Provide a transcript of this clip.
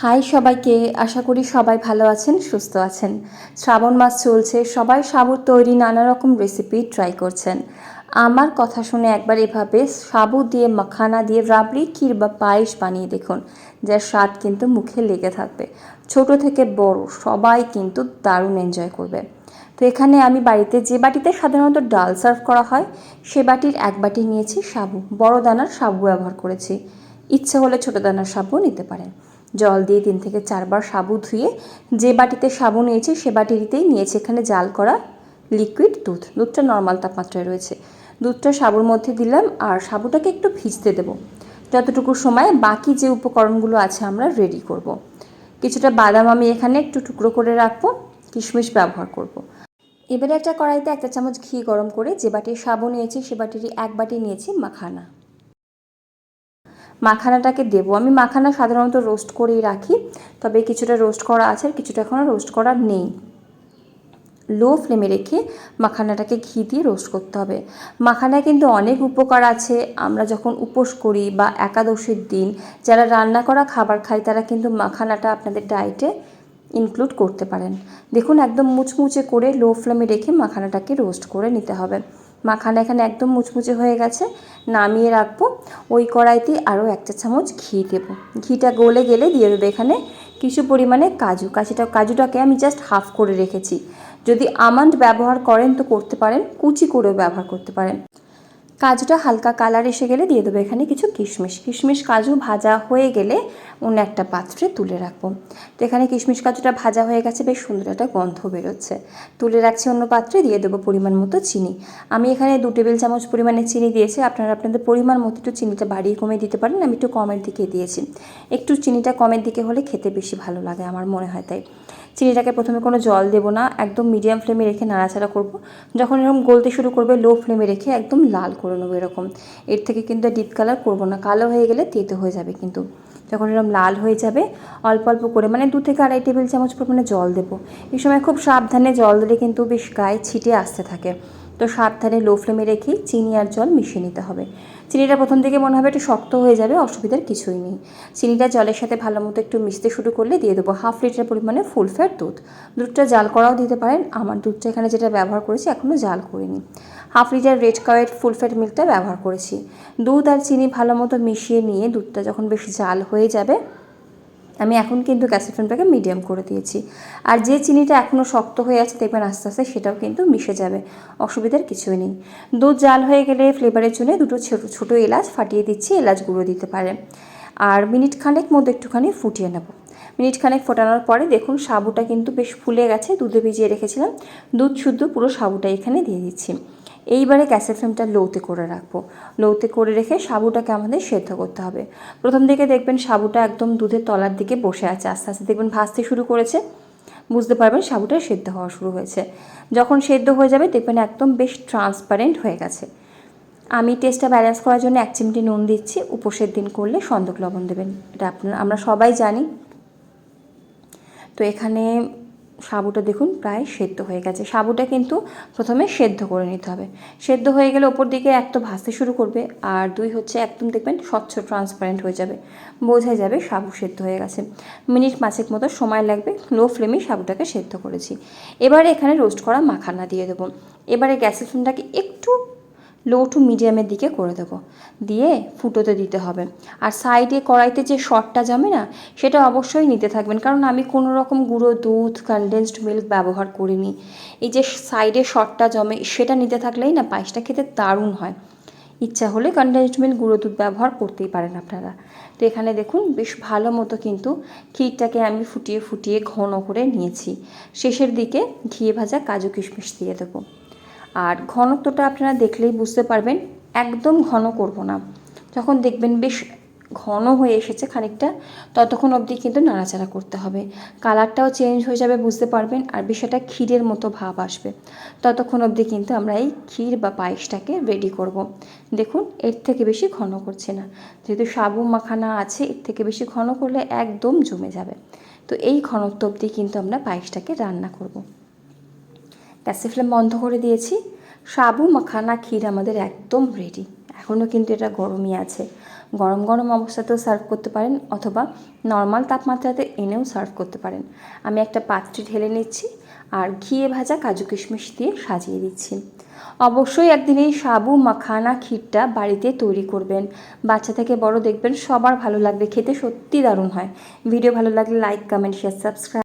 High সবাইকে, আশা করি সবাই ভালো আছেন, সুস্থ আছেন। শ্রাবণ মাস চলছে, সবাই সাবুর তৈরি নানা রকম রেসিপি ট্রাই করছেন। আমার কথা শুনে একবার এভাবে সাবু দিয়ে, মাখানা দিয়ে, রাবড়ি, ক্ষীর বা পায়েস বানিয়ে দেখুন, যার স্বাদ কিন্তু মুখে লেগে থাকবে। ছোট থেকে বড়, সবাই কিন্তু দারুণ এনজয় করবে। তো এখানে আমি বাড়িতে যে বাটিতে সাধারণত ডাল সার্ভ করা হয়, সে বাটির এক বাটি নিয়েছি সাবু। বড় দানার সাবু ব্যবহার করেছি। ইচ্ছে হলে ছোট দানার সাবু নিতে পারেন। জল দিয়ে তিন থেকে চারবার সাবু ধুয়ে যে বাটিতে সাবু নিয়েছি সে বাটিতেই নিয়েছি। এখানে জাল করা লিকুইড দুধ। দুধটা নর্মাল তাপমাত্রায় রয়েছে। দুধটা সাবুর মধ্যে দিলাম আর সাবুটাকে একটু ভিজতে দেব। যতটুকু সময় বাকি যে উপকরণগুলো আছে আমরা রেডি করব। কিছুটা বাদাম আমি এখানে একটু টুকরো করে রাখব, কিশমিশ ব্যবহার করব। এবারে একটা কড়াইতে একটা চামচ ঘি গরম করে যে বাটির সাবু নিয়েছি সে বাটিরই এক বাটি নিয়েছি মাখানা। মাখানাটাকে দেবো। আমি মাখানা সাধারণত রোস্ট করেই রাখি, তবে কিছুটা রোস্ট করা আছে আর কিছুটা এখনও রোস্ট করা নেই। লো ফ্লেমে রেখে মাখানাটাকে ঘি দিয়ে রোস্ট করতে হবে। মাখানায় কিন্তু অনেক উপকার আছে। আমরা যখন উপোস করি বা একাদশীর দিন, যারা রান্না করা খাবার খায়, তারা কিন্তু মাখানাটা আপনাদের ডায়েটে ইনক্লুড করতে পারেন। দেখুন, একদম মুচমুচে করে লো ফ্লেমে রেখে মাখানাটাকে রোস্ট করে নিতে হবে। মাখানা এখানে একদম মুচমুচে হয়ে গেছে, নামিয়ে রাখব। ওই কড়াইতে আরও একটা চামচ ঘি দেবো। ঘিটা গলে গেলে দিয়ে দেবো এখানে কিছু পরিমাণে কাজু। কাজুটা কাজুটাকে আমি জাস্ট হাফ করে রেখেছি। যদি আমন্ড ব্যবহার করেন তো করতে পারেন, কুচি করেও ব্যবহার করতে পারেন। কাজুটা হালকা কালার এসে গেলে দিয়ে দেবো। এখানে কিছু কিশমিশ। কিশমিশ কাজু ভাজা হয়ে গেলে অন্য একটা পাত্রে তুলে রাখব। তো এখানে কিশমিশ কাজুটা ভাজা হয়ে গেছে, বেশ সুন্দর একটা গন্ধ বেরোচ্ছে। তুলে রাখছি অন্য পাত্রে, দিয়ে দেবো পরিমাণ মতো চিনি। আমি এখানে দু টেবিল চামচ পরিমাণে চিনি দিয়েছি। আপনারা আপনাদের পরিমাণ মতো একটু চিনিটা বাড়িয়ে কমে দিতে পারেন। আমি একটু কমের দিকে দিয়েছি। একটু চিনিটা কমের দিকে হলে খেতে বেশি ভালো লাগে, আমার মনে হয় তাই। চিনিটাকে প্রথমে কোনো জল দেবো না, একদম মিডিয়াম ফ্লেমে রেখে নাড়াচাড়া করব। যখন এরকম গলতে শুরু করবে লো ফ্লেমে রেখে একদম লাল করে নেব এরকম। এর থেকে কিন্তু ডিপ কালার করব না, কালো হয়ে গেলে তেতো হয়ে যাবে কিন্তু। যখন এরকম লাল হয়ে যাবে, অল্প অল্প করে মানে দু থেকে আড়াই টেবিল চামচ পরিমাণে জল দেবো। এই সময় খুব সাবধানে জল দিলে কিন্তু বেশ গায়ে ছিটে আসতে থাকে। তো সাবধানে লো ফ্লেমে রেখেই চিনি আর জল মিশিয়ে নিতে হবে। চিনিটা প্রথম থেকে মনে হবে একটু শক্ত হয়ে যাবে, অসুবিধার কিছুই নেই। চিনিটা জলের সাথে ভালো মতো একটু মিশতে শুরু করলে দিয়ে দেবো হাফ লিটার পরিমাণে ফুল ফ্যাট দুধ। দুধটা জাল করাও দিতে পারেন। আমার দুধটা এখানে যেটা ব্যবহার করেছি এখনও জাল করিনি। হাফ লিটার রেড কাওয়েট ফুল ফ্যাট মিল্কটা ব্যবহার করেছি। দুধ আর চিনি ভালো মতো মিশিয়ে নিয়ে দুধটা যখন বেশ জাল হয়ে যাবে আমি এখন কিন্তু গ্যাসের ফ্লেমটাকে মিডিয়াম করে দিয়েছি। আর যে চিনিটা এখনও শক্ত হয়ে আছে, দেখবেন আস্তে আস্তে সেটাও কিন্তু মিশে যাবে। অসুবিধার কিছুই নেই। দুধ জাল হয়ে গেলে ফ্লেভারের জন্য দুটো ছোটো ছোটো এলাচ ফাটিয়ে দিচ্ছি, এলাচ গুঁড়ো দিতে পারে। আর মিনিট খানেক মধ্যে একটুখানি ফুটিয়ে নেব। মিনিট খানেক ফোটানোর পরে দেখুন, সাবুটা কিন্তু বেশ ফুলে গেছে, দুধে ভিজিয়ে রেখেছিলাম। দুধ শুদ্ধ পুরো সাবুটা এখানে দিয়ে দিচ্ছি। এইবারে গ্যাসের ফ্লেমটা লোতে করে রাখব। লোতে করে রেখে সাবুটাকে আমাদের সেদ্ধ করতে হবে। প্রথম দিকে দেখবেন সাবুটা একদম দুধের তলার দিকে বসে আছে। আস্তে আস্তে দেখবেন ভাজতে শুরু করেছে। বুঝতে পারবেন সাবুটা সেদ্ধ হওয়া শুরু হয়েছে। যখন সেদ্ধ হয়ে যাবে দেখবেন একদম বেশ ট্রান্সপারেন্ট হয়ে গেছে। আমি টেস্টটা ব্যালেন্স করার জন্য এক চিমটি নুন দিচ্ছি। উপোসের দিন করলে সন্দক লবণ দেবেন। এটা আপনার, আমরা সবাই জানি। তো এখানে সাবুটা দেখুন, প্রায় সেদ্ধ হয়ে গেছে। সাবুটা কিন্তু প্রথমে সেদ্ধ করে নিতে হবে। সেদ্ধ হয়ে গেলে ওপর দিকে এক তো ভাসতে শুরু করবে, আর দুই হচ্ছে একদম দেখবেন স্বচ্ছ ট্রান্সপারেন্ট হয়ে যাবে। বোঝা যাবে সাবু সেদ্ধ হয়ে গেছে। মিনিট পাঁচেক মতো সময় লাগবে লো ফ্লেমেই সাবুটাকে সেদ্ধ করেছি। এবারে এখানে রোস্ট করা মাখানা দিয়ে দেবো। এবারে গ্যাসের ফ্লেমটাকে একটু লো টু মিডিয়ামের দিকে করে দেবো। দিয়ে ফুটোতে দিতে হবে। আর সাইডে কড়াইতে যে শটটা জমে না, সেটা অবশ্যই নিতে থাকবেন। কারণ আমি কোনো রকম গুঁড়ো, দুধ কনডেন্সড মিল্ক ব্যবহার করিনি। এই যে সাইডে শটটা জমে, সেটা নিতে থাকলেই না পায়েসটা খেতে দারুণ হয়। ইচ্ছা হলে কনডেন্সড মিল্ক গুঁড়ো, দুধ ব্যবহার করতেই পারেন আপনারা। তো এখানে দেখুন, বেশ ভালো মতো কিন্তু ক্ষীরটাকে আমি ফুটিয়ে ফুটিয়ে ঘন করে নিয়েছি। শেষের দিকে ঘিয়ে ভাজা কাজু কিশমিশ দিয়ে দেবো। আর ঘনত্বটা আপনারা দেখলেই বুঝতে পারবেন, একদম ঘন করব না। যখন দেখবেন বেশ ঘন হয়ে এসেছে খানিকটা, ততক্ষণ অবধি কিন্তু নাড়াচাড়া করতে হবে। কালারটাও চেঞ্জ হয়ে যাবে, বুঝতে পারবেন, আর বিষয়টা ক্ষীরের মতো ভাব আসবে। ততক্ষণ অবধি কিন্তু আমরা এই ক্ষীর বা পায়েসটাকে রেডি করব। দেখুন, এর থেকে বেশি ঘন করছে না। যেহেতু সাবু মাখানা আছে, এর থেকে বেশি ঘন করলে একদম জমে যাবে। তো এই ঘনত্ব অবধি কিন্তু আমরা পায়েসটাকে রান্না করব। গ্যাসের ফ্লেম বন্ধ করে দিয়েছি। সাবু, মাখানা, ক্ষীর আমাদের একদম রেডি এখনও কিন্তু এটা গরমই আছে। গরম গরম অবস্থাতেও সার্ভ করতে পারেন অথবা নর্মাল তাপমাত্রাতে এনেও সার্ভ করতে পারেন। আমি একটা পাত্রে ঢেলে নিচ্ছি আর ঘিয়ে ভাজা কাজু কিশমিশ দিয়ে সাজিয়ে দিচ্ছি। অবশ্যই একদিন এই সাবু, মাখানা, ক্ষীরটা বাড়িতে তৈরি করবেন। বাচ্চা থেকে বড় দেখবেন সবার ভালো লাগবে, খেতে সত্যি দারুণ হয়। ভিডিও ভালো লাগলে লাইক কমেন্ট শেয়ার সাবস্ক্রাইব